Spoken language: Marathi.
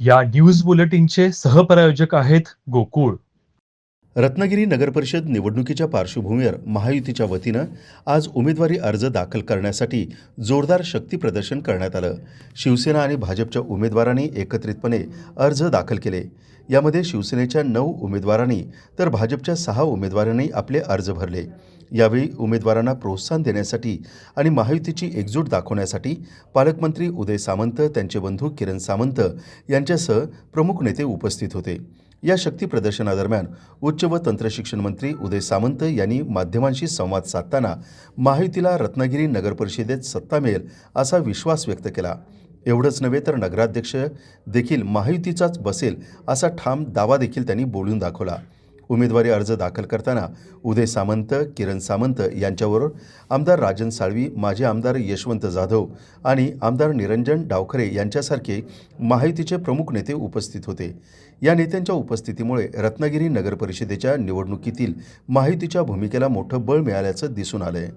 या न्यूज बुलेटिनचे सहप्रायोजक आहेत गोकुळ. रत्नागिरी नगरपरिषद निवडणुकीच्या पार्श्वभूमीवर महायुतीच्या वतीनं आज उमेदवारी अर्ज दाखल करण्यासाठी जोरदार शक्ती प्रदर्शन करण्यात आलं. शिवसेना आणि भाजपच्या उमेदवारांनी एकत्रितपणे अर्ज दाखल केले. यामध्ये शिवसेनेच्या नऊ उमेदवारांनी तर भाजपच्या सहा उमेदवारांनी आपले अर्ज भरले. यावेळी उमेदवारांना प्रोत्साहन देण्यासाठी आणि महायुतीची एकजूट दाखवण्यासाठी पालकमंत्री उदय सामंत त्यांचे बंधू किरण सामंत यांच्यासह प्रमुख नेते उपस्थित होते. या शक्ती प्रदर्शनादरम्यान उच्च व तंत्रशिक्षण मंत्री उदय सामंत यांनी माध्यमांशी संवाद साधताना महायुतीला रत्नागिरी नगरपरिषदेत सत्ता मिळेल असा विश्वास व्यक्त केला. एवढंच नव्हे तर नगराध्यक्ष देखील महायुतीचाच बसेल असा ठाम दावा देखील त्यांनी बोलून दाखवला. उमेदवारी अर्ज दाखल करताना उदय सामंत किरण सामंत यांच्याबरोबर आमदार राजन साळवी माजी आमदार यशवंत जाधव आणि आमदार निरंजन डावखरे यांच्यासारखे महायुतीचे प्रमुख नेते उपस्थित होते. या नेत्यांच्या उपस्थितीमुळे रत्नागिरी नगरपरिषदेच्या निवडणुकीतील महायुतीच्या भूमिकेला मोठं बळ मिळाल्याचं दिसून आलं आहे